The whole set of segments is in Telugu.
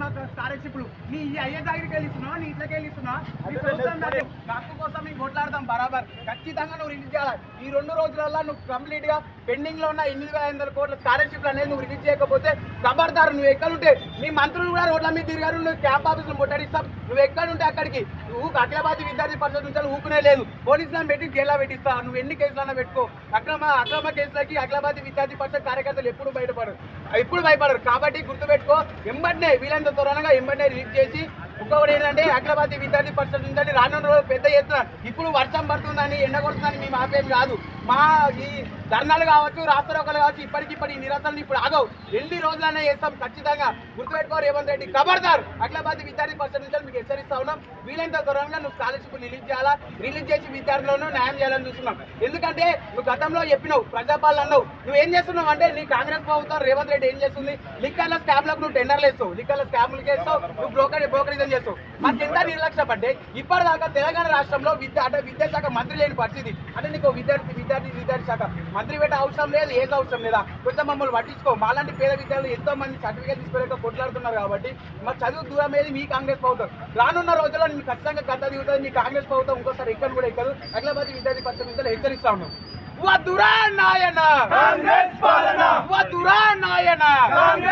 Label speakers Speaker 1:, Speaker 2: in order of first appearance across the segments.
Speaker 1: మాకు స్కాలర్షిప్లు నీ ఈ అయ్యే దగ్గరికి వెళ్ళిస్తున్నావు? నీ ఇంట్లోకి వెళ్ళిస్తున్నావు? నీ ప్రభుత్వం నాకు హక్కు కోసం మేము కొట్లాడతాం బరాబర్. ఖచ్చితంగా నువ్వు రిలీజ్ చేయాలి. ఈ రెండు రోజులలో నువ్వు కంప్లీట్గా పెండింగ్లో ఉన్న ఎనిమిది వేల ఐదు కోట్ల స్కాలర్షిప్లు అనేది నువ్వు రిలీజ్ చేయకపోతే ఖబర్దారు నువ్వు ఎక్కడుంటే నీ మంత్రులు కూడా రోడ్ల మీద తిరిగారు నువ్వు క్యాంప్ ఆఫీసులు ముట్టడిస్తాం. నువ్వు ఎక్కడుంటే అక్కడికి. నువ్వు అఖిలబాద్ విద్యార్థి పరిషత్ నుంచి ఊకునే లేదు. పోలీసులను పెట్టి జైల్లో పెట్టిస్తా నువ్వు ఎన్ని కేసులన్నా పెట్టుకో. అక్రమ అక్రమ కేసులకి అఖిలబాద్ విద్యార్థి పరిషత్ కార్యకర్తలు ఎప్పుడు బయటపడరు. ఎప్పుడు భయపడరు. కాబట్టి గుర్తుపెట్టుకో ఎంబడినే వీలైనంత త్వరగా ఎంబడినే రిలీజ్ చేసి ఇంకొకటి ఏంటంటే అఖిలబాద్ విద్యార్థి పరిషత్ నుంచి రానున్న రోజు పెద్ద ఎత్తున ఇప్పుడు వర్షం పడుతుందని ఎండ కొడుతుందని మేము ఆపేది కాదు. మా ఈ ధర్నాలు కావచ్చు రాష్ట్రోకలు కావచ్చు ఇప్పటికి ఇప్పటి నిరసనలు ఇప్పుడు ఆగవు. ఎన్ని రోజులైనా చేస్తాం ఖచ్చితంగా గుర్తుపెట్టుకో రేవంత్ రెడ్డి ఖబర్దార్ అఖిలాబాద్ విద్యార్థి పరిషత్ నుంచి మీకు హెచ్చరిస్తా ఉన్నాం. వీలైనంత త్వరగా నువ్వు స్కాలర్షిప్ రిలీజ్ చేయాలా? రిలీజ్ చేసి విద్యార్థులను న్యాయం చేయాలని చూస్తున్నాం. ఎందుకంటే నువ్వు గతంలో చెప్పినావు ప్రజాపాలన అన్నావు. నువ్వు ఏం చేస్తున్నావు అంటే నీ కాంగ్రెస్ ప్రభుత్వం రేవంత్ రెడ్డి ఏం చేస్తుంది? లిక్కర్ల స్కామ్లకు నువ్వు టెండర్లు వేస్తావు. లిక్కర్ల స్కామ్లు చేస్తావు నువ్వు బ్రోకర్ బ్రోకరిజం చేస్తావు. మాకు ఎంత నిర్లక్ష్య పడ్డే ఇప్పటిదాకా తెలంగాణ రాష్ట్రంలో విద్య అంటే విద్యాశాఖ మంత్రి లేని పరిస్థితి. అంటే నీకు విద్యార్థి విద్యార్థి విద్యార్థి శాఖ మంత్రి పెట్టే అవసరం లేదు ఏది అవసరం లేదా? కొంచెం మమ్మల్ని పట్టించుకో. మాలాంటి పేద విద్యార్థులు ఎంతో మంది సర్టిఫికేట్ తీసుకోలేక కొట్లాడుతున్నారు కాబట్టి మా చదువు దూరం ఏది? మీ కాంగ్రెస్ ప్రభుత్వం. రానున్న రోజుల్లో మీకు ఖచ్చితంగా గద్ద దిగుతుంది మీ కాంగ్రెస్ ప్రభుత్వం ఇంకోసారి ఎక్కడ కూడా ఎక్కదు. అఖిలబాద్ విద్యార్థి పరిషత్ నుంచి హెచ్చరిస్తా ఉన్నాం. వద్దురా నాయన!
Speaker 2: కాంగ్రెస్ పాలన!
Speaker 1: వద్దురా నాయన!
Speaker 2: కాంగ్రెస్ పాలన
Speaker 1: చలి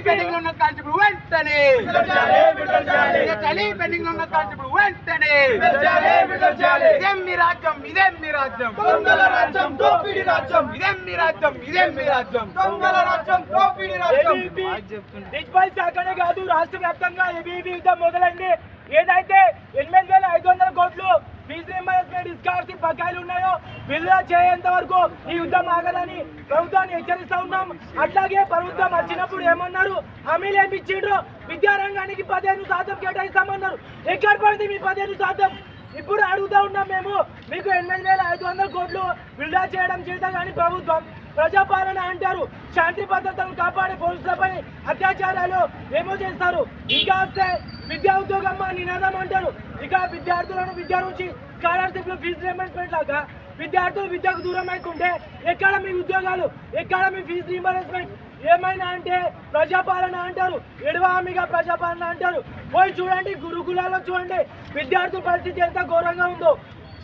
Speaker 1: పెండింగ్లో ఉన్న కాన్స్టేబుల్ వెంటనే
Speaker 2: విడచాలి,
Speaker 1: చలి పెండింగ్లో ఉన్న కాన్స్టేబుల్ వెంటనే. ఇదేం మీ రాజ్యం ఇదేం మీ రాజ్యం
Speaker 2: దొంగల రాజ్యం దోపిడి రాజ్యం
Speaker 1: ఇదేం మీ రాజ్యం ఇదేం మీ రాజ్యం
Speaker 2: దొంగల రాజ్యం దోపిడి రాజ్యం
Speaker 3: డిజిటల్ శాఖనే కాదు రాష్ట్ర వ్యాప్తంగా ఏబీబీ యుద్ధం మొదలైంది ఏదైతే ఎనిమిది వేల ఐదు వందల కోట్లు ఫీజు డిస్కార్సి బకాయిలు ఉన్నాయో విడుదల చేయేంత వరకు ఈ యుద్ధం ఆగదని ప్రభుత్వాన్ని హెచ్చరిస్తా ఉన్నాం. అట్లాగే ప్రభుత్వం వచ్చినప్పుడు ఏమన్నారు? హామీలు ఏమి ఇచ్చిండ్రు విద్యారంగానికి పదిహేను శాతం కేటాయిస్తామన్నారు. ఎక్కడ పడింది మీ పదిహేను శాతం. ఇప్పుడు అడుగుతా ఉన్నాం మేము. మీకు ఎనిమిది వేల ఐదు వందల కోట్లు విడుదల చేయడం చేత కానీ ప్రభుత్వం ప్రజాపాలన అంటారు. శాంతి భద్రతను కాపాడే పోలీసులపై అత్యాచారాలు ఏమో చేస్తారు. ఇంకా వస్తే విద్యా ఉద్యోగం మా నినాదం అంటారు. ఇక విద్యార్థులను విద్య నుంచి స్కాలర్షిప్లు ఫీజు రీఎంబర్స్మెంట్ లాగా విద్యార్థులు విద్యకు దూరం అవుతుంటే ఎక్కడ మీ ఉద్యోగాలు ఎక్కడ మీ ఫీజు రీఎంబర్స్మెంట్ ఏమైనా అంటే ప్రజాపాలన అంటారు ఎడవామిగా ప్రజాపాలన అంటారు. పోయి చూడండి గురుకులాల్లో చూడండి విద్యార్థుల పరిస్థితి ఎంత ఘోరంగా ఉందో.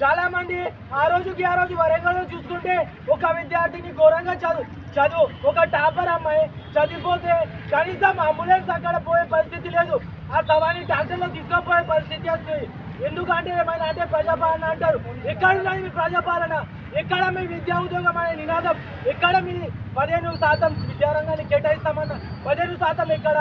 Speaker 3: చాలా మంది ఆ రోజుకి ఆ రోజు వరంగల్లో చూసుకుంటే ఒక విద్యార్థిని ఘోరంగా చదువు చదువు ఒక టాపర్ అమ్మాయి చదివిపోతే కనీసం అంబులెన్స్ అక్కడ పోయే పరిస్థితి లేదు. ఆ శవాన్ని డాక్టర్లో తీసుకుపోయే పరిస్థితి వస్తుంది ఎందుకంటే ఏమైనా అంటే ప్రజాపాలన అంటారు. ఎక్కడ ఉన్నది మీ ప్రజాపాలన. ఎక్కడ మీ విద్యా ఉద్యోగం అనే నినాదం. ఎక్కడ మీ పదిహేను శాతం విద్యారంగాన్ని కేటాయిస్తామన్న పదిహేను శాతం ఎక్కడ?